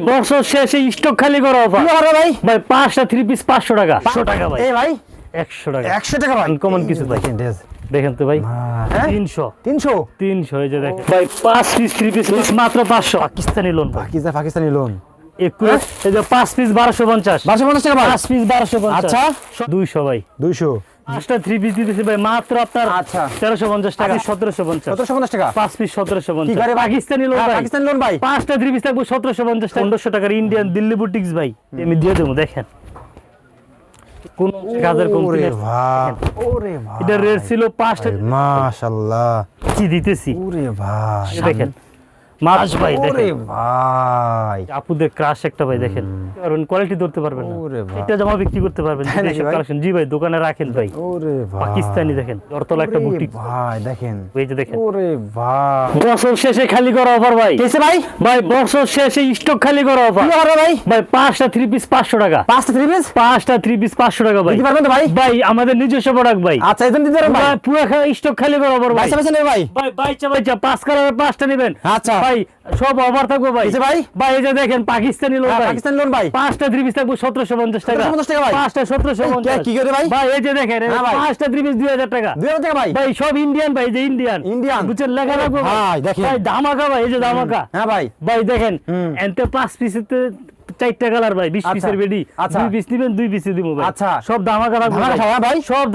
বছর শেষে স্টক খালি করা অফার ভাই? ভাই পাঁচটা থ্রি পিস পাঁচশো টাকা। একশো টাকা ভাই। এই ভাই? একশো টাকা। একশো টাকা ভাই? Uncommon কিছু ভাই। দেখেন, তো ভাই। হ্যাঁ? তিনশো। তিনশো? তিনশো এই যে দেখেন ভাই পাঁচ পিস থ্রি পিস মাত্র পাঁচশো। পাকিস্তানি লোন পাকিস্তান পাকিস্তানি লোন একটু এই যে পাঁচ পিস বারোশো পঞ্চাশ। বারোশো পঞ্চাশ টাকা পাঁচ পিস বারোশো আচ্ছা। দুইশো ভাই। দুইশো। পাঁচটা থ্রি পিস দিতেছি ভাই মাত্র আপনার আচ্ছা। তেরোশো পঞ্চাশ টাকা। সতেরোশো পঞ্চাশ। সতেরোশো পঞ্চাশ টাকা? পাঁচ পিস সতেরোশো পঞ্চাশ। পাকিস্তানি লোন পাকিস্তানি লোন ভাই। পাঁচটা থ্রি পিস থাকব সতেরোশো পঞ্চাশ পনেরোশো টাকার ইন্ডিয়ান দিল্লি বুটিক্স ভাই। আমি দিয়ে দেবো দেখেন। কোন কাজের কমতি ওরে ভাই এটা রেট ছিল পাঁচটা মাশাআল্লাহ। কি দিতেছি? ওরে ভাই। দেখেন। মাছ ভাই দেখেন। ভাই। আপুদের ক্রাশ একটা ভাই দেখেন। পারবেন কোয়ালিটি ধরতে পারবেন না। ওরে ভাই। এটা জামা বিক্রি করতে পারবেন। ভাই? কালেকশন জি ভাই দোকানে রাখেন ভাই। ওরে ভাই। পাকিস্তানি দেখেন। দরতলা একটা বুটিক ভাই দেখেন। এই যে দেখেন। ওরে ভাই। বছর শেষে খালি করা অফার ভাই। কেসে ভাই? ভাই বছর শেষে স্টক খালি করা অফার কি ভাই? ভাই পাঁচটা থ্রি পিস পাঁচশো টাকা। পাঁচটা থ্রি পিস পাঁচটা থ্রি পিস পাঁচশো টাকা ভাই। দিতে পারবেন ভাই? ভাই আমাদের নিজস্ব প্রোডাক্ট ভাই। আচ্ছা এই দিতে পারবেন ভাই পুরো স্টক খালি করা অফার ভাই। ভাই? ভাই বাইচা বাইচা পাঁচ কালারের পাঁচটা নেবেন। আচ্ছা। ভাই সব অফার থাকব ভাই। ভাই। ভাই এই যে দেখেন পাকিস্তানি লোক হ্যাঁ, ভাই। পাকিস্তানি লোন ভাই। পাঁচটা থ্রি পিস থাকবে সতেরোশো পঞ্চাশ টাকা। 1750 টাকা ভাই। পাঁচটা সতেরোশো এই, পঞ্চাশ। কি করে ভাই? ভাই এই যে দেখেন হ্যাঁ। পাঁচটা থ্রি পিস দুই হাজার টাকা। দুই হাজার টাকা ভাই। ভাই সব ইন্ডিয়ান ভাই যে ইন্ডিয়ান ইন্ডিয়ান। বুঝছেন লেখা রাখব ভাই, দেখেন। ভাই ধামাকা ভাই এই যে ধামাকা। হ্যাঁ ভাই। ভাই দেখেন। এনতে পাঁচ পিসেতে চারটা কালার ভাই বিশ আচ্ছা, পিসের বেডি। আচ্ছা। দুই পিস নিবেন দুই পিসে দিব ভাই। আচ্ছা। সব ভাই। হ্যাঁ ভাই? সব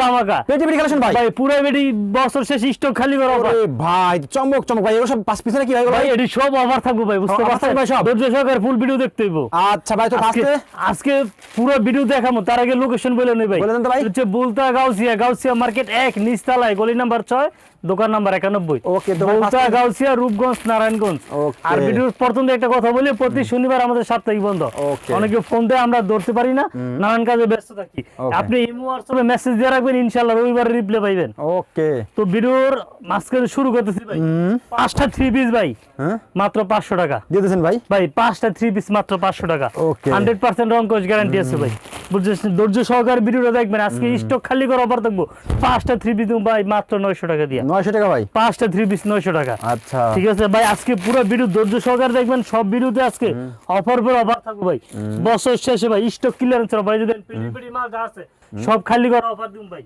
পেটি পেটি কালেকশন ভাই। ভাই পুরো বেডি বছর শেষ স্টক খালি করা ওরে ভাই। চমক চমক ভাই। এগুলো সব পাঁচ পিস নাকি ভাই ভাই এটি সব অফার থাকব ভাই বুঝতে পারছেন? থাকবে সব? ধৈর্য সহকারে ফুল ভিডিও দেখতে হইব। আচ্ছা ভাই তো আজকে আজকে? পুরো ভিডিও দেখাবো তার আগে লোকেশন বলে নেই ভাই। বলে দেন তো ভাই। হচ্ছে বুলতা গাউসিয়া গাউসিয়া মার্কেট এক নিচতলায় গলি নাম্বার ছয় দোকান নাম্বার একানব্বই। ভাই গাউসিয়া রূপগঞ্জ নারায়ণগঞ্জ। আর ভিডিওর প্রথম একটা কথা বলি প্রতি শনিবার আমাদের সাপ্তাহিক বন্ধ. অনেকে ফোন দেয় আমরা ধরতে পারি না। নানান কাজে ব্যস্ত থাকি। আপনি ইমো হোয়াটসঅ্যাপে মেসেজ দিয়ে রাখবেন ইনশাল্লাহ রবিবারে রিপ্লাই পাইবেন। ওকে তো ভিডিওর মাঝখানে শুরু করতেছি ভাই। পাঁচটা থ্রি পিস ভাই। হ্যাঁ? মাত্র পাঁচশো টাকা। দিয়ে দিয়েছেন ভাই? ভাই পাঁচটা থ্রি পিস মাত্র পাঁচশো টাকা. হান্ড্রেড পার্সেন্ট রং কোচ গ্যারান্টি আছে ভাই। বুঝছেন ধৈর্য সহকারে ভিডিওটা দেখবেন। আজকে স্টক খালি করে অফার থাকব। পাঁচটা থ্রি পিস ভাই মাত্র নয়শো টাকা দিয়ে। নয়শো টাকা ভাই? পাঁচটা থ্রি পিস নয়শো টাকা। আচ্ছা। ঠিক আছে ভাই আজকে পুরো ভিডিও ধৈর্য সহকারে দেখবেন। সব ভিডিওতে আজকে অফার পর অফার থাকবে। ভাই। বছর শেষে ভাই স্টক ক্লিয়ারেন্স ভাই যদি পিডি পিডি মাল যা আছে সব খালি করা অফার দিম ভাই।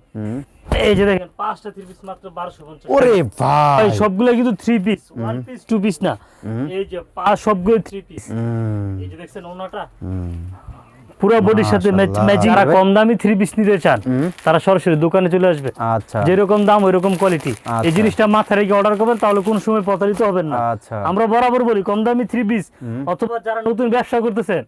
এই যে দেখেন পাঁচটা থ্রি পিস মাত্র বারোশো পঞ্চাশ ওরে ভাই ভাই। সবগুলো কিন্তু three piece one piece two piece না। এই যে পাঁচ সবগুলো থ্রি পিস এই যে দেখছেন ওনাটা। পুরো বডির সাথে ম্যাচিং যারা কম দামি থ্রি পিস নিতে চান তারা সরাসরি দোকানে চলে আসবে। আচ্ছা। যেরকম দাম ওই রকম কোয়ালিটি এই আচ্ছা। জিনিসটা মাথায় রেখে অর্ডার করবেন তাহলে কোন সময় প্রতারিত হবেন না। আচ্ছা। আমরা বরাবর বলি কম দামি থ্রি পিস অথবা যারা নতুন ব্যবসা করতেছেন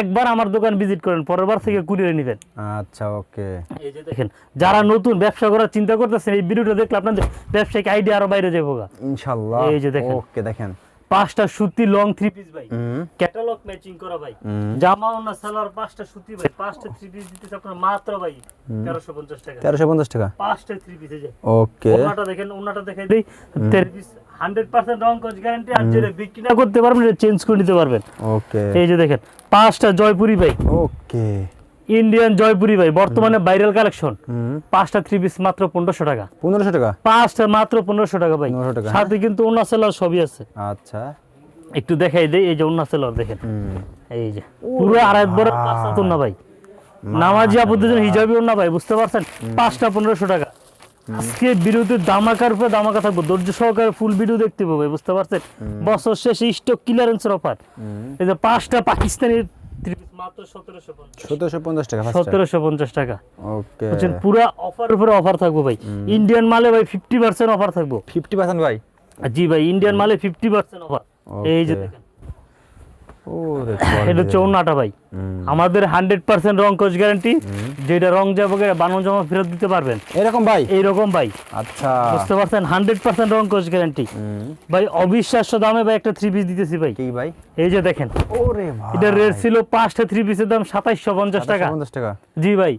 একবার আমার দোকান ভিজিট করেন পরের বার থেকে কুড়িয়ে নেবেন। আচ্ছা ওকে। এই যে দেখেন যারা নতুন ব্যবসা করার চিন্তা করতেছেন এই ভিডিওটা দেখলে আপনাদের ব্যবসায়িক আইডিয়া আরও বাইরে যাব। ইনশাআল্লাহ। এই যে দেখেন। ওকে দেখেন। পাঁচটা সুতি লং থ্রি পিস ভাই। ক্যাটালগ ম্যাচিং করা ভাই। জামা ওনা সালোয়ার পাঁচটা সুতি ভাই। পাঁচটা থ্রি পিস দিতেছে আপনার মাত্র ভাই তেরোশো পঞ্চাশ টাকা। তেরোশো পঞ্চাশ টাকা? পাঁচটা থ্রি পিসে যায় ওকে ওনাটা দেখেন ওনাটা দেখাই দিই তেরো পিস হান্ড্রেড পার্সেন্ট রং কোচ গ্যারান্টি আর যেটা বিক্রি না করতে পারবেন চেঞ্জ করে নিতে পারবেন। ওকে এই যে দেখেন পাঁচটা জয়পুরি ভাই। ওকে ইন্ডিয়ান জয়পুরি ভাই বর্তমানে ভাইরাল কালেকশন পাঁচটা থ্রি পিস মাত্র পনেরোশো টাকা। পনেরোশো টাকা? পাঁচটা মাত্র পনেরোশো টাকা ভাই। সাথে কিন্তু সেলার সবই আছে। আচ্ছা। একটু দেখাই দেই এই যে সেলার দেখেন। এই যে পুরো আড়াই বড় পাঁচটা না ভাই। নামাজি আপুদের জন্য হিজাবি না ভাই বুঝতে পারছেন? পাঁচটা পনেরোশো টাকা। আজকে বিরুদ্ধে দামাকার উপরে দামাকা থাকব। ধৈর্য সহকারে ফুল ভিডিও দেখতে পাবে বুঝতে পারছেন? বছর শেষে স্টক ক্লিয়ারেন্সের অফার এই যে পাঁচটা পাকিস্তানি মাত্র সতেরোশো পঞ্চাশ। টাকা সতেরোশো পঞ্চাশ টাকা। ওকে অফার উপরে অফার থাকব ভাই। ইন্ডিয়ান মালে ভাই ফিফটি পার্সেন্ট অফার থাকব। ফিফটি পার্সেন্ট ভাই? জি ভাই ইন্ডিয়ান মালে ফিফটি পার্সেন্ট অফার এই যে দেখেন এটা ভাই। আমাদের হান্ড্রেড পার্সেন্ট রং কোচ গ্যারান্টি যেটা রং যাব বানানো জমা ফেরত দিতে পারবেন। এরকম ভাই? এইরকম ভাই। আচ্ছা। বুঝতে পারছেন? হান্ড্রেড পার্সেন্ট রং কোচ গ্যারান্টি ভাই অবিশ্বাস্য দামে ভাই একটা থ্রি পিস দিতেছি ভাই। কি ভাই? এই যে দেখেন। ওরে এটা রেট ছিল পাঁচটা থ্রি পিসের দাম সাতাইশশো পঞ্চাশ টাকা। পঞ্চাশ টাকা। জি ভাই।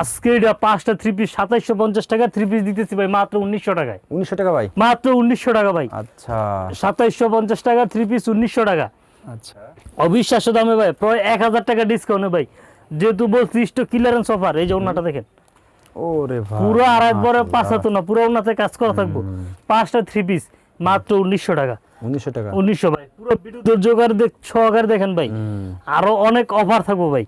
আজকে এটা পাঁচটা থ্রি পিস সাতাইশশো পঞ্চাশ টাকা থ্রি পিস দিতেছি ভাই মাত্র উনিশশো টাকায়। উনিশশো টাকা ভাই? মাত্র উনিশশো টাকা ভাই। আচ্ছা। সাতাইশশো পঞ্চাশ টাকা থ্রি পিস উনিশশো টাকা। আচ্ছা। অবিশ্বাস্য দামে ভাই প্রায় এক হাজার টাকা ডিসকাউন্টে ভাই। যেহেতু বলছি স্টক ক্লিয়ারেন্স অফার এই যে ওনাটা দেখেন। ওরে পুরো আড়াই পাঁচ হাত না পুরো ওনাতে কাজ করা থাকব। পাঁচটা থ্রি পিস মাত্র উনিশশো টাকা। উনিশশো টাকা। উনিশশো ভাই পুরো ভিডিও ধৈর্যকার দেখ সহকারে দেখেন ভাই। আরও অনেক অফার থাকব ভাই।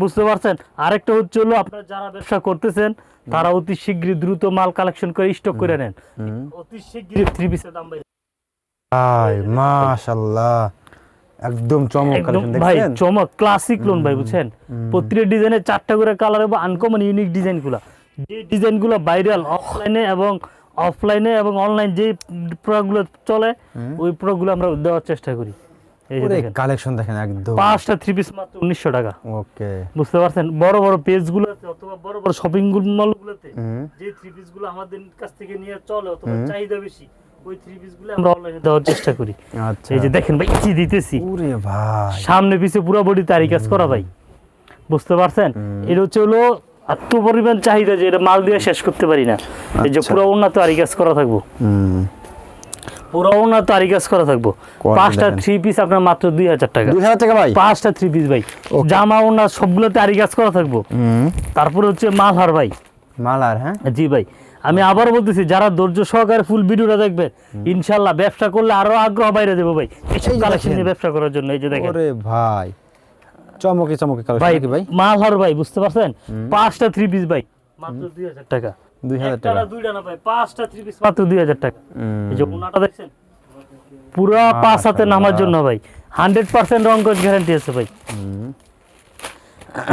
বুঝতে পারছেন? আরেকটা হচ্ছে হলো আপনারা যারা ব্যবসা করতেছেন তারা অতি শীঘ্রই দ্রুত মাল কালেকশন করে স্টক করে নেন। অতি শীঘ্রই থ্রি পিসের দাম ভাই। ভাই মাশাল্লাহ একদম চমক ভাই চমক ক্লাসিক লোন ভাই বুঝছেন? প্রতিটা ডিজাইনে চারটা করে কালার এবং আনকমন ইউনিক ডিজাইনগুলা। যে ডিজাইনগুলো ভাইরাল অফলাইনে এবং অফলাইনে এবং অনলাইন যে প্রোডাক্টগুলো চলে ওই প্রোডাক্টগুলো আমরা দেওয়ার চেষ্টা করি। এই যে দেখেন। কালেকশন দেখেন একদম। পাঁচটা থ্রি পিস মাত্র উনিশশো টাকা। ওকে। বুঝতে পারছেন? বড় বড় পেজ গুলোতে অথবা বড় বড় শপিং মল গুলোতে যে থ্রি পিসগুলো আমাদের কাছ থেকে নিয়ে চলে অথবা চাহিদা বেশি ওই থ্রি পিস আমরা অনলাইনে দেওয়ার চেষ্টা করি। আচ্ছা। এই যে দেখেন ভাই কি দিতেছি। ওরে ভাই। সামনে পিছে পুরো বডি তারি কাজ করা ভাই। বুঝতে পারছেন? এটা হচ্ছে হলো এত পরিমাণ চাহিদা যে এটা মাল দিয়ে শেষ করতে পারি না। এই যে আচ্ছা। পুরো উন্নত আরি কাজ করা থাকব। পুরো উন্নত আরি কাজ করা থাকব। পাঁচটা থ্রি পিস আপনার মাত্র দুই হাজার টাকা। দুই হাজার টাকা ভাই? পাঁচটা থ্রি পিস ভাই। জামা ওনা সবগুলোতে আরি কাজ করা থাকব। হুম। তারপরে হচ্ছে মালহার ভাই। মালার হ্যাঁ? জি ভাই। আমি আবার বলতেছি যারা ধৈর্য সহকারে ফুল ভিডিওটা দেখবে ইনশাল্লাহ ব্যবসা করলে আরও আগ্রহ বাইরে দেবো ভাই। যে কালেকশন নিয়ে ব্যবসা করার জন্য এই যে দেখেন। ভাই চমকে চমকে কালেকশন ভাই ভাই? মালহার ভাই বুঝতে পারছেন? পাঁচটা থ্রি পিস ভাই। মাত্র দুই হাজার টাকা। দুই হাজার একটা টাকা। দুইটা না ভাই পাঁচটা থ্রি পিস মাত্র দুই হাজার টাকা। এই যে দেখছেন? পুরা পাঁচ হাতে নামার জন্য ভাই। হান্ড্রেড পার্সেন্ট রং গ্যারান্টি আছে ভাই।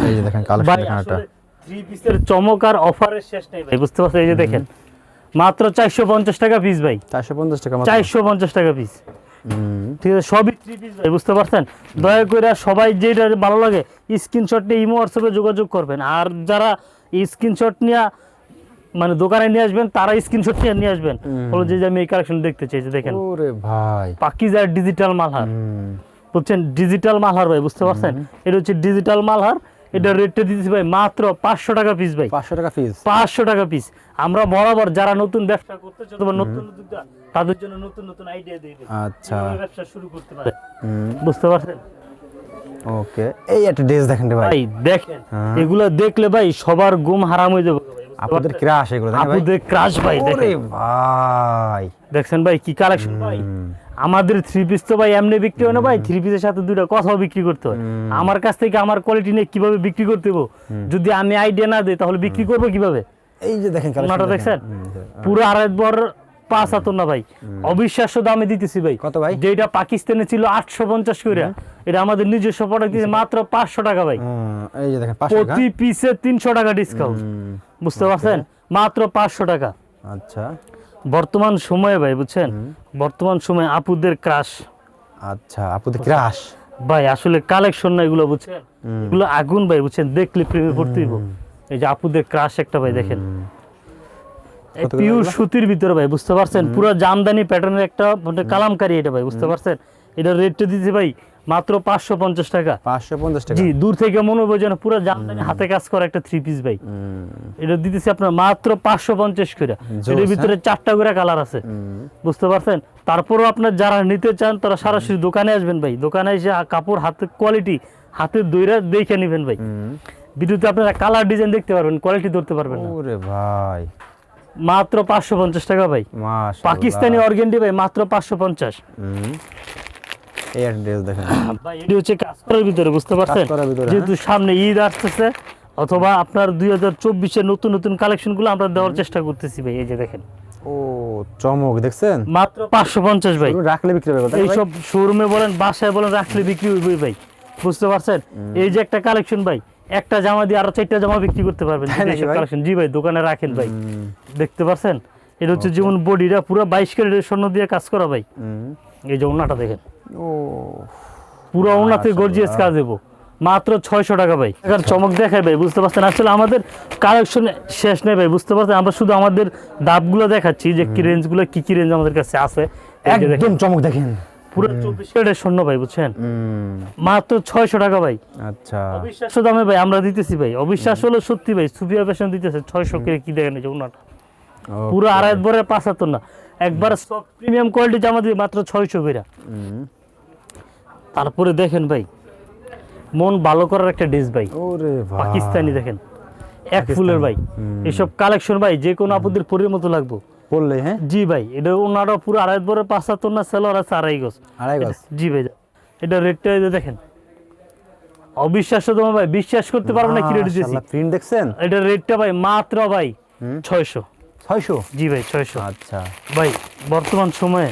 এই যে দেখেন কালেকশন থ্রি পিসের চমক আর অফারের শেষ নেই ভাই বুঝতে পারছেন? এই যে দেখেন। মাত্র চারশো পঞ্চাশ টাকা পিস ভাই। চারশো পঞ্চাশ টাকা চারশো পঞ্চাশ টাকা পিস ঠিক আছে সবই থ্রি পিস ভাই বুঝতে পারছেন? দয়া করে সবাই যেটা ভালো লাগে স্ক্রিনশট নিয়ে ইমো হোয়াটসঅ্যাপে যোগাযোগ করবেন। আর যারা স্ক্রিনশট নিয়ে মানে দোকানে নিয়ে আসবেন তারা স্ক্রিনশট নিয়ে নিয়ে আসবেন। বলো যে আমি এই কালেকশন দেখতে চাইছি দেখেন। ওরে ভাই। পাকিজার ডিজিটাল মালহার। হুম, বলছেন ডিজিটাল মালহার ভাই বুঝতে পারছেন? এটা হচ্ছে ডিজিটাল মালহার। এটা রেটটা দিতেছি ভাই মাত্র পাঁচশো টাকা পিস ভাই। পাঁচশো টাকা পিস পাঁচশো টাকা পিস আমরা বরাবর যারা নতুন ব্যবসা করতেছে অথবা নতুন উদ্যোক্তা তাদের জন্য নতুন নতুন আইডিয়া দিয়ে দিই আচ্ছা। ব্যবসা শুরু করতে পারে বুঝতে পারছেন? ওকে। এই একটা ড্রেস দেখেন ভাই। ভাই দেখেন হ্যাঁ। এগুলা দেখলে ভাই সবার ঘুম হারাম হয়ে যাবে। আপনাদের ক্রাশ এগুলো তাই না ভাই? আপুদের ক্রাশ ভাই দেখেন। ভাই। দেখছেন ভাই কি কালেকশন ভাই? আমাদের থ্রি পিস তো ভাই এমনি বিক্রি হয় না ভাই থ্রি পিসের সাথে দুটো কথাও বিক্রি করতে হয়। আমার কাছ থেকে আমার কোয়ালিটি নিয়ে কীভাবে বিক্রি করতে হব যদি আমি আইডিয়া না দিই তাহলে বিক্রি করব কীভাবে? এই যে দেখেন collection দেখছেন? পুরো আড়াই বর পাঁচ হাত না ভাই। অবিশ্বাস্য দামে দিতেছি ভাই। কত ভাই? যেটা পাকিস্তানে ছিল আটশো পঞ্চাশ করে। এটা আমাদের নিজস্ব প্রোডাক্ট দিচ্ছে মাত্র পাঁচশো টাকা ভাই। এই যে দেখেন প্রতি পিসে তিনশো টাকা ডিসকাউন্ট বুঝতে পারছেন? মাত্র পাঁচশো টাকা। আচ্ছা। বর্তমান সময়ে ভাই বুঝছেন? বর্তমান সময়ে আপুদের ক্রাশ আচ্ছা আপনাদের ক্রাশ ভাই আসলে কালেকশন না এগুলো বুঝছেন? এগুলো আগুন ভাই বুঝছেন? দেখলে প্রেমে হইব এই যে আপুদের ক্রাশ একটা ভাই দেখেন। পিওর সুতির ভিতরে ভাই বুঝতে পারছেন? পুরো জামদানি প্যাটার্নের একটা মানে কালামকারি এটা ভাই বুঝতে পারছেন? এটা রেটটা দিতে ভাই মাত্র পাঁচশো পঞ্চাশ টাকা। পাঁচশো পঞ্চাশ টাকা। জি দূর থেকে মনে হবে যেন পুরো জামদানি হাতে কাজ করা একটা থ্রি পিস ভাই। এটা দিতেছি আপনার মাত্র পাঁচশো পঞ্চাশ করে। এটার ভিতরে চারটা করে কালার আছে। বুঝতে পারছেন? তারপরও আপনার যারা নিতে চান তারা সরাসরি দোকানে আসবেন ভাই। দোকানে এসে কাপড় হাতের কোয়ালিটি হাতের দইরা দেখে নেবেন ভাই। ভিডিওতে আপনারা কালার ডিজাইন দেখতে পারবেন কোয়ালিটি ধরতে পারবেন না। ওরে ভাই। মাত্র পাঁচশো পঞ্চাশ টাকা ভাই। পাকিস্তানি অর্গেন্ডি ভাই মাত্র পাঁচশো পঞ্চাশ। এই একটা দেখেন। ভাই এটি হচ্ছে কাজ করার ভিতরে বুঝতে পারছেন? যেহেতু সামনে ঈদ আসতেছে অথবা আপনার দুই হাজার চব্বিশের নতুন নতুন আমরা দেওয়ার চেষ্টা করতেছি ভাই এই যে দেখেন। ও চমক দেখছেন? মাত্র পাঁচশো পঞ্চাশ ভাই। রাখলে বিক্রি হবে তাই না ভাই? এইসব শোরুমে বলেন বাসায় বলেন রাখলে বিক্রি হইবই ভাই বুঝতে পারছেন? এই যে একটা কালেকশন ভাই একটা জামা দিয়ে আরও চারটা জামা বিক্রি করতে পারবেন? কালেকশন জি ভাই দোকানে রাখেন ভাই দেখতে পারছেন? এটা হচ্ছে যেমন বডিটা পুরো বাইশ ক্যারেটের স্বর্ণ দিয়ে কাজ করা ভাই। এই যে ওনাটা দেখেন। ও পুরো ওনাতে গর্জিয়াস কাজ দেবো মাত্র ছয়শো টাকা ভাই। এখন চমক দেখায় ভাই বুঝতে পারছেন? আসলে আমাদের কালেকশন শেষ নেই ভাই বুঝতে পারছেন? আমরা শুধু আমাদের দাপগুলো দেখাচ্ছি যে কি রেঞ্জগুলো কি কি রেঞ্জ আমাদের কাছে আছে। একদম চমক দেখেন। পুরো চব্বিশ ক্যারেটের স্বর্ণ ভাই বুঝছেন? মাত্র ছয়শো টাকা ভাই। আচ্ছা। অবিশ্বাস্য দামে ভাই আমরা দিতেছি ভাই। অবিশ্বাস হলো সত্যি ভাই সুফিয়া ফ্যাশন দিতেছে। ছয়শো করে কি দেখেন এই যে ওনাটা? Okay. পুরো আড়াই বরের পাঁচ হাত না। একবার সফট প্রিমিয়াম কোয়ালিটি জামা দিয়ে মাত্র ছয়শো করে তারপরে দেখেন ভাই মন ভালো করার একটা ড্রেস ভাই। পাকিস্তানি দেখেন এক ফুলের ভাই। এসব কালেকশন ভাই যে কোনো আপুদের পরের মতো লাগবো। পড়লে হ্যাঁ? জি ভাই এটা ওনারা পুরো আড়াই বড় পাঁচ হাত না সেলোয়ার আছে আড়াই গজ। আড়াই গজ? জি ভাই এটা রেটটা দেখেন। অবিশ্বাস্য তোমার ভাই বিশ্বাস করতে পারব না কি রেট দিয়েছি প্রিন্ট দেখছেন? এটা রেটটা ভাই মাত্র ভাই ছয়শো। ছয়শো? জি ভাই ছয়শো। আচ্ছা। ভাই বর্তমান সময়ে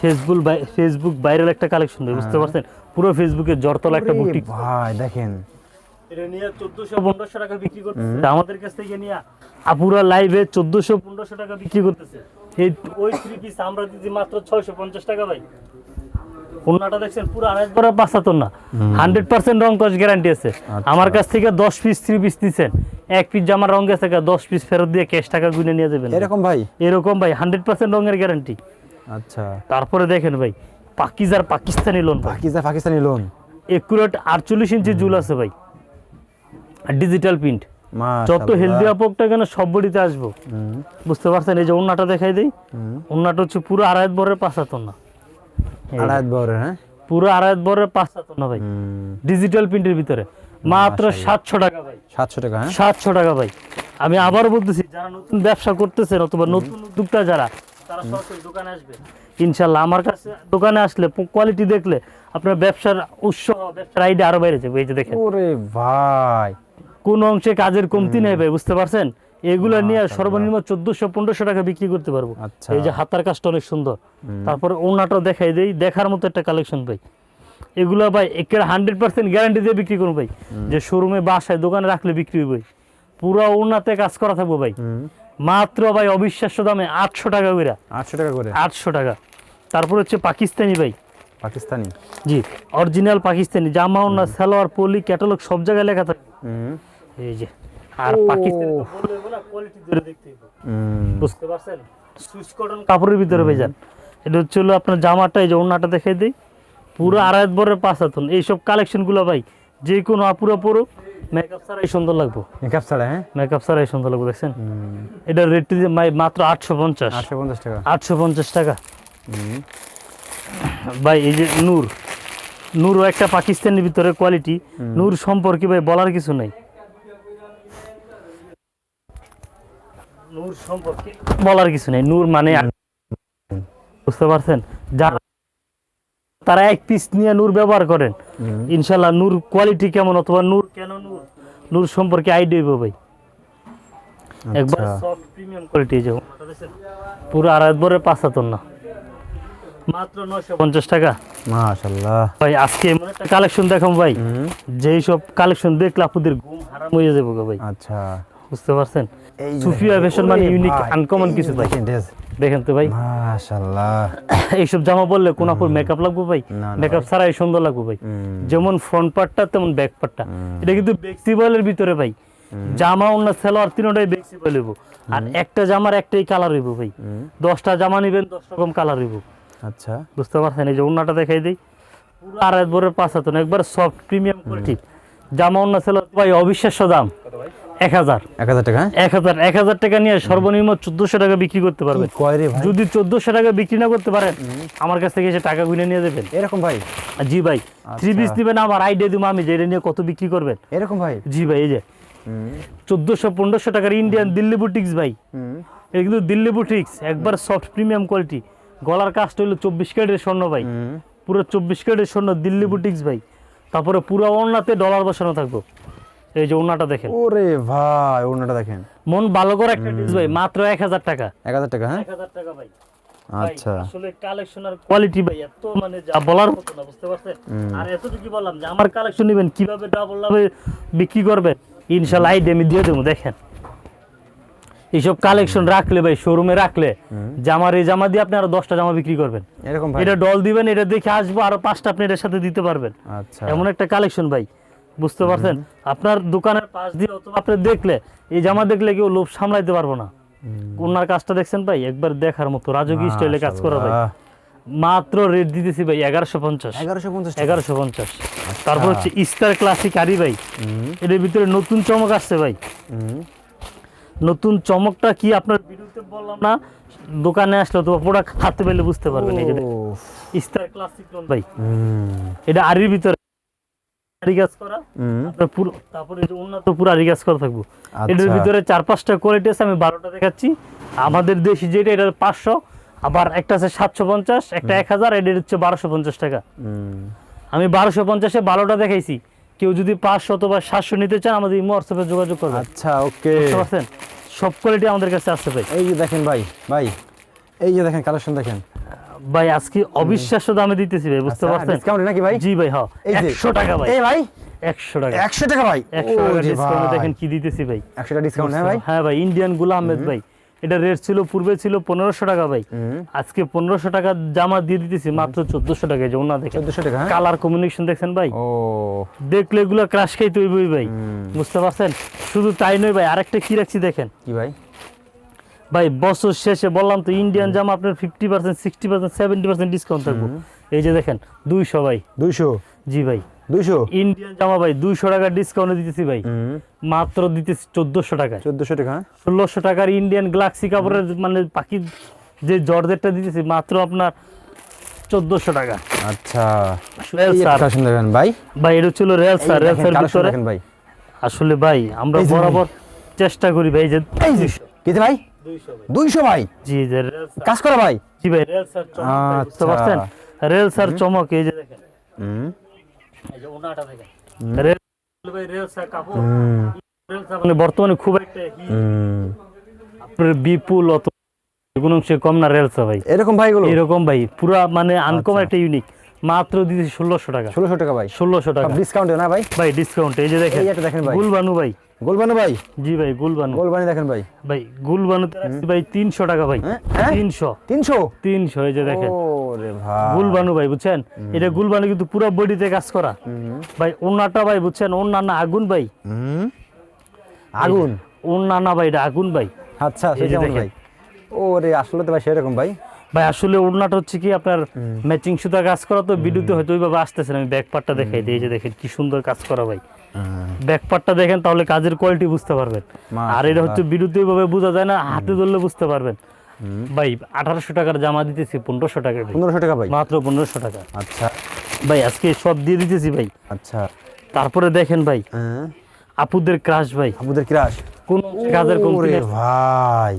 ফেসবুক ফেসবুক ভাইরাল একটা কালেকশন ভাই বুঝতে পারছেন? পুরো ফেসবুকে জরতলা একটা বুটিক ভাই দেখেন। এটা নিয়ে চোদ্দশো পনেরোশো টাকা বিক্রি করতেছে। আমাদের কাছ থেকে নিয়ে আপুরা লাইভে চোদ্দশো পনেরোশো টাকা বিক্রি করতেছে। ওই থ্রি পিস আমরা দিচ্ছি মাত্র ছয়শো পঞ্চাশ টাকা ভাই। ওনাটা দেখছেন পুরো আড়াই পাঁচাত্তর না। হান্ড্রেড পার্সেন্ট রং কস গ্যারান্টি আছে। আমার কাছ থেকে দশ পিস থ্রি পিস নিছেন। এক পিস জামার রং গেছে দশ পিস ফেরত দিয়ে ক্যাশ টাকা গুনে নিয়ে যাবেন। এরকম ভাই? এরকম ভাই হান্ড্রেড পার্সেন্ট রঙের গ্যারান্টি আচ্ছা। তারপরে দেখেন ভাই পাকিজার পাকিস্তানি লোন ভাই। পাকিস্তান লোন একুরেট আটচল্লিশ ইঞ্চি জুল আছে ভাই। ডিজিটাল প্রিন্ট যত হেলদি আপকটা কেন সব বডিতে আসব। বুঝতে পারছেন? এই যে ওন্নাটা দেখাই দেই। ওন্নাটা হচ্ছে পুরো আড়াই বরের পাঁচ হাতর না। আড়াই হ্যাঁ? পুরো আড়াই বরের পাঁচ না ভাই। ডিজিটাল প্রিন্টের ভিতরে। মাত্র সাতশো টাকা ভাই। সাতশো টাকা হ্যাঁ? সাতশো টাকা ভাই। আমি আবার বলতেছি যারা নতুন ব্যবসা করতেছেন অথবা নতুন উদ্যোক্তা যারা তারা সরাসরি দোকানে আসবে। ইনশাল্লাহ আমার কাছে দোকানে আসলে কোয়ালিটি দেখলে আপনার ব্যবসার উৎস ব্যবসার আইডিয়া আরও বেড়ে যাবে। এই যে দেখেন। ওরে ভাই। কোন অংশে কাজের কমতি নেই ভাই বুঝতে পারছেন? এগুলো নিয়ে সর্বনিম্ন চোদ্দশো পনেরোশো টাকা বিক্রি করতে পারব। আচ্ছা। এই যে হাতার কাজটা অনেক সুন্দর। তারপরে ওনাটাও দেখাই দেই। দেখার মতো একটা কালেকশন ভাই। এগুলো ভাই একের হান্ড্রেড পার্সেন্ট গ্যারান্টি দিয়ে বিক্রি করুন ভাই। যে শোরুমে বাসায় দোকানে রাখলে বিক্রি হবে পুরো ওনাতে কাজ করা থাকব ভাই। মাত্র ভাই অবিশ্বাস্য দামে আটশো টাকা করে আটশো টাকা করে? আটশো টাকা। তারপর হচ্ছে পাকিস্তানি ভাই। পাকিস্তানি? জি অরিজিনাল পাকিস্তানি। জামা ওনা সালোয়ার পলি ক্যাটালগ সব জায়গায় লেখা থাকে। এই যে আর পাকিস্তানি তো বললে হবে না, quality ধরে দেখতে বুঝতে পারছেন? সুইচ কটন কাপড়ের ভিতরে ভেজান এটা হচ্ছে হলো আপনার জামাটা এই যে ওনাটা দেখে দিই। পুরো আড়াই বরের পাঁচ হাতন এইসব কালেকশনগুলো ভাই যে কোনো আপুরা পরুক মেকআপ ছাড়াই সুন্দর লাগবো। মেকআপ ছাড়া হ্যাঁ? মেকআপ ছাড়াই সুন্দর লাগবে দেখছেন? রেট মাত্র আটশো পঞ্চাশ। আটশো পঞ্চাশ টাকা। আটশো পঞ্চাশ টাকা। ভাই এই যে নূর। নূরও একটা পাকিস্তানের ভিতরে কোয়ালিটি নূর সম্পর্কে ভাই বলার কিছু নাই। নূর সম্পর্কে। বলার কিছু নাই। নূর মানে বুঝতে পারছেন? যারা তারা এক পিস নিয়ে নূর ব্যবহার করেন। ইনশাল্লাহ নূর কোয়ালিটি কেমন অথবা নূর কেন নূর? নূর সম্পর্কে আইডিয়া হইব ভাই। একবার আচ্ছা। সফট প্রিমিয়াম কোয়ালিটি পুরো আড়াই বরের পাঁচ না। মাত্র নয়শো পঞ্চাশ টাকা। মাশাল্লাহ ভাই আজকে এমন একটা কালেকশন দেখাম ভাই। যেই সব কালেকশন দেখলে আপনাদের ঘুম হারাম হয়ে যাবে ভাই। আচ্ছা। বুঝতে পারছেন? এই সুফিয়া ফ্যাশন মানে ইউনিক আনকমন কিছু ভাই। দেখেন তো ভাই। মাশাল্লাহ এইসব জামা পরলে কোন আপুর মেকআপ লাগবে ভাই? মেকআপ ছাড়াই সুন্দর লাগবে ভাই। যেমন ফ্রন্ট পার্টটা তেমন ব্যাক পার্টটা এটা কিন্তু বেক্সিবলের ভিতরে ভাই। জামা অন্য সেলোয়ার তিনটাই বেক্সিবল হইব। আর একটা জামার একটাই কালার হইব ভাই। দশটা জামা নিবেন দশ রকম কালার হইব। আচ্ছা। বুঝতে পারছেন? এই যে অন্যটা দেখাই দিই। পুরো আড়াই বরের পাঁচ হাতন একবার সফট প্রিমিয়াম কোয়ালিটি জামা অন্য সেলোয়ার ভাই অবিশ্বাস্য দাম। এক হাজার। এক হাজার টাকা এক হাজার এক হাজার টাকা নিয়ে সর্বনিম্ন চোদ্দশো টাকা বিক্রি করতে পারবেন। কি কয় রে ভাই? যদি চোদ্দশো টাকা বিক্রি না করতে পারেন আমার কাছ থেকে এসে টাকা গুনে নিয়ে দেবেন এরকম ভাই? জি ভাই থ্রি পিস দিবেন আমার আইডিয়া দিব আমি যে এটা নিয়ে কত বিক্রি করবেন। এরকম ভাই? জি ভাই এই যে। চোদ্দশো পনেরোশো টাকার ইন্ডিয়ান দিল্লি বুটিক্স ভাই। এটা কিন্তু দিল্লি বুটিক্স একবার সফট প্রিমিয়াম কোয়ালিটি গলার কাজটা হলো চব্বিশ ক্যারেটের স্বর্ণ ভাই। পুরো চব্বিশ ক্যারেটের স্বর্ণ দিল্লি বুটিক্স ভাই। তারপরে পুরো ওড়নাতে ডলার বসানো থাকব। এই যে ওড়নাটা দেখেন। ওরে ভাই ওনাটা দেখেন। মন ভালো করে একটা ডিস ভাই মাত্র এক হাজার টাকা। এক হাজার টাকা হ্যাঁ? এক হাজার টাকা ভাই। আচ্ছা। আসলে কালেকশন আর কোয়ালিটি ভাই এত মানে যা বলার মতো না বুঝতে পারছেন? আর এতটুকু বললাম যে আমার কালেকশন নেবেন কীভাবে ডাবল লাভে বিক্রি করবেন? ইনশাল্লাহ আইডিয়া আমি দিয়ে দেবো দেখেন। এইসব কালেকশন রাখলে ভাই শোরুমে রাখলে জামার এই জামা দিয়ে আপনি আরও দশটা জামা বিক্রি করবেন। এরকম এটা ডল দিবেন এটা দেখে আসব আরও পাঁচটা আপনি এটার সাথে দিতে পারবেন। আচ্ছা। এমন একটা কালেকশন ভাই। বুঝতে পারছেন? আপনার দোকানের পাশ দিয়ে অথবা আপনি দেখলে এই জামা দেখলে কেউ লোভ সামলাইতে পারব না। ওনার কাজটা দেখছেন ভাই? একবার দেখার মতো রাজকীয় স্টাইলে কাজ করা ভাই। মাত্র রেট দিতেছি ভাই এগারোশো পঞ্চাশ। এগারোশো পঞ্চাশ এগারোশো পঞ্চাশ। তারপর হচ্ছে ইস্টার ক্লাসিক আরি ভাই। এটার ভিতরে নতুন চমক আসছে ভাই। নতুন চমকটা কি আপনার ভিডিওতে বললাম না? দোকানে আসলে অথবা প্রোডাক্ট হাতে পেলে বুঝতে পারবেন এই যে ইস্টার ক্লাসিক ভাই। এটা আরির ভিতরে আরি করা আপনার পুরো তারপরে এই উন্নত পুরো আরি করা থাকব। এটার আচ্ছা। ভিতরে চার পাঁচটা কোয়ালিটি আছে আমি বারোটা দেখাচ্ছি। আমাদের দেশি যেটা এটা পাঁচশো আবার একটা আছে সাতশো পঞ্চাশ একটা এক হাজার এটা হচ্ছে বারোশো পঞ্চাশ টাকা। আমি বারোশো পঞ্চাশে বারোটা দেখাইছি। কেউ যদি পাঁচশো অথবা সাতশো নিতে চান আমাদের ইমো হোয়াটসঅ্যাপে যোগাযোগ করবেন। আচ্ছা ওকে। বুঝতে সব কোয়ালিটি আমাদের কাছে আসতে ভাই। এই যে দেখেন ভাই ভাই এই যে দেখেন কালেকশন দেখেন। ভাই আজকে অবিশ্বাস্য দামে দিতেছি ভাই বুঝতে পারছেন? ডিসকাউন্ট নাকি ভাই? জি ভাই হ্যাঁ এই যে একশো টাকা ভাই। এই ভাই? একশো টাকা। একশো টাকা ভাই? একশো টাকা ডিসকাউন্ট দেখেন কি দিতেছি ভাই। একশো টাকা ডিসকাউন্ট হ্যাঁ ভাই? হ্যাঁ ভাই ইন্ডিয়ানগুলা আহমেদ ভাই। এটা রেট ছিল পূর্বে ছিল পনেরোশো টাকা ভাই। আজকে পনেরোশো টাকা জামা দিয়ে দিতেছি মাত্র চোদ্দশো টাকা যে ওনা দেখেন। চোদ্দশো টাকা হ্যাঁ? কালার কমিউনিকেশন দেখছেন ভাই? ও। দেখলে এগুলো ক্রাশ খাই তৈবই ভাই। বুঝতে পারছেন? শুধু তাই নয় ভাই আরেকটা কি রাখছি দেখেন? কি ভাই? ভাই বছর শেষে বললাম তো ইন্ডিয়ান জামা আপনার fifty percent sixty percent seventy percent discount থাকব। এই যে দেখেন দুইশো ভাই। দুইশো? জি ভাই। দুইশো? ইন্ডিয়ান জামা ভাই দুইশো টাকা ডিসকাউন্টে দিতেছি ভাই। মাত্র দিতেছি চোদ্দশো টাকায়। চোদ্দশো টাকা ষোলোশো টাকার ইন্ডিয়ান গ্লাক্সি কাপড়ের মানে যে জর্জেটটা দিতেছি মাত্র আপনার চোদ্দশো টাকা। আচ্ছা। ভাই। ভাই এটা ছিল রেল এই স্যার রেল স্যার ভিতরে। ভাই। আসলে ভাই আমরা। বরাবর চেষ্টা করি ভাই যে যে কি ভাই? দুইশো ভাই। জি রেল স্যার কাজ করা ভাই? জি ভাই রেল স্যার চমক বুঝতে আচ্ছা। পারছেন? রেল স্যার চমক এই যে দেখেন। হুম। এই যে ওনাটা দেখেন। রেল ভাই রেল স্যার কাপড়। রেল স্যার মানে বর্তমানে খুব একটা আপনার বিপুল অত কোনো কম না রেল স্যার ভাই। এরকম ভাইগুলো এরকম ভাই পুরা মানে আনকম আচ্ছা। একটা ইউনিক মাত্র দিতেছি ষোলোশো টাকা। ষোলোশো টাকা ভাই। ষোলোশো টাকা। ডিসকাউন্টে না ভাই? ভাই ডিসকাউন্ট এই যে দেখেন একটা দেখেন ভাই। গুলবানু ভাই। গোলবানো ভাই? জি ভাই গুলবানু। গোলবানি দেখেন ভাই। ভাই গুলবানুতে রাখছি ভাই তিনশো টাকা ভাই। হ্যাঁ? হ্যাঁ? তিনশো। তিনশো? তিনশো এই যে দেখেন। গুলবানু ভাই বুঝছেন? এটা গুলবানু কিন্তু পুরো বডিতে কাজ করা। ভাই ওনাটা ভাই বুঝছেন? ওনানা আগুন ভাই। আগুন? ওনানা ভাই এটা আগুন ভাই। আচ্ছা যে সেটা। ভাই? ওরে আসলে তো ভাই সেরকম ভাই। ভাই আসলে ওড়নাটা হচ্ছে কি আপনার ম্যাচিং সুতা কাজ করা তো ভিডিওতে হয়তো ওইভাবে আসতেছে আমি ব্যাক পার্টটা দেখাই দিই এই যে দেখেন কি সুন্দর কাজ করা ভাই। ব্যাক পার্টটা দেখেন তাহলে কাজের কোয়ালিটি বুঝতে পারবেন। আর এটা হচ্ছে ভিডিওতে ওইভাবে বোঝা যায় না হাতে ধরলে বুঝতে পারবেন। ভাই আঠারোশো টাকার জামা দিতেছি পনেরোশো টাকা পনেরোশো টাকা ভাই? মাত্র পনেরোশো টাকা। আচ্ছা। ভাই আজকে সব দিয়ে দিতেছি ভাই। আচ্ছা। তারপরে দেখেন ভাই হ্যাঁ। আপুদের ক্রাশ ভাই। আপুদের ক্রাশ কোন কাজের নেই। ভাই।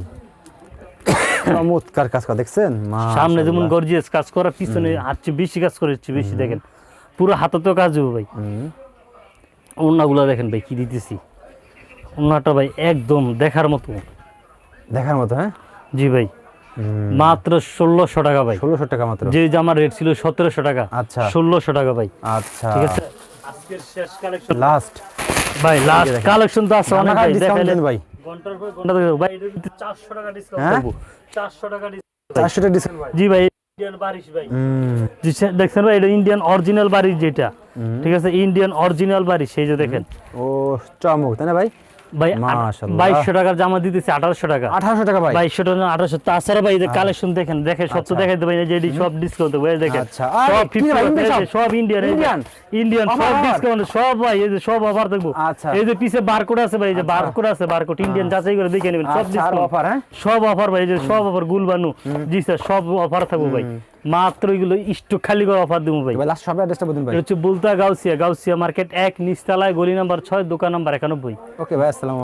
চমৎকার কাজ করা দেখছেন? সামনে যেমন গর্জিয়াস কাজ করা পিছনে চেয়ে বেশি কাজ করেছি বেশি দেখেন। পুরো হাতে তো কাজ হবে ভাই। হুম। দেখেন ভাই কি দিতেছি। ওড়নাটা ভাই একদম দেখার মতো। দেখার মতো হ্যাঁ? জি ভাই। মাত্র ষোলোশো টাকা ভাই। ষোলোশো টাকা মাত্র। যে জামার রেট ছিল সতেরোশো টাকা। আচ্ছা। ষোলোশো টাকা ভাই। আচ্ছা। ঠিক আছে? আজকের শেষ কালেকশন লাস্ট ভাই লাস্ট কালেকশন তো আছে অনেক ভাই দেন ভাই? ঘণ্টার পর ঘণ্টা ভাই এটা কিন্তু 400 টাকা ডিসকাউন্ট হ্যাঁ? করব 400 টাকা ডিসকাউন্ট চারশো টাকা ডিসকাউন্ট ভাই জি ভাই ইন্ডিয়ান বারিশ ভাই। সে- দেখছেন ভাই এটা ইন্ডিয়ান অরিজিনাল বারিশ যেটা। ঠিক আছে ইন্ডিয়ান অরিজিনাল বারিশ সেই যে দেখেন। ও চমক তাই না ভাই? ভাই বাইশশো টাকার জামা দিতেছে আঠারোশো টাকা। আঠারোশো টাকা ভাই। বাইশশো টাকা আঠারোশো। তাছাড়া ভাই কালেকশন দেখেন দেখে সব তো আচ্ছা। দেখাইতে ভাই যে সব ডিসকাউন্ট ভাই দেখেন। আচ্ছা। সব সব? ইন্ডিয়ান? ইন্ডিয়ান সব ডিসকাউন্ট সব ভাই এই যে সব অফার দেখব। আচ্ছা। এই যে পিছে বারকোড আছে ভাই এই যে বারকোড আছে বারকোড ইন্ডিয়ান যাচাই করে দেখে নেবেন সব ডিসকাউন্ট অফার হ্যাঁ? সব অফার ভাই এই যে সব অফার গুলবানু। জি স্যার সব অফার থাকব ভাই। মাত্র এগুলো স্টক খালি করে অফার দেবো ভাই। লাস্ট শপের অ্যাড্রেসটা বলুন ভাই। এটা হচ্ছে বুলতা গাউসিয়া গাউসিয়া মার্কেট এক নিস্তালায় গলি নাম্বার ছয় দোকান নাম্বার একানব্বই। ওকে ভাই আসসালামু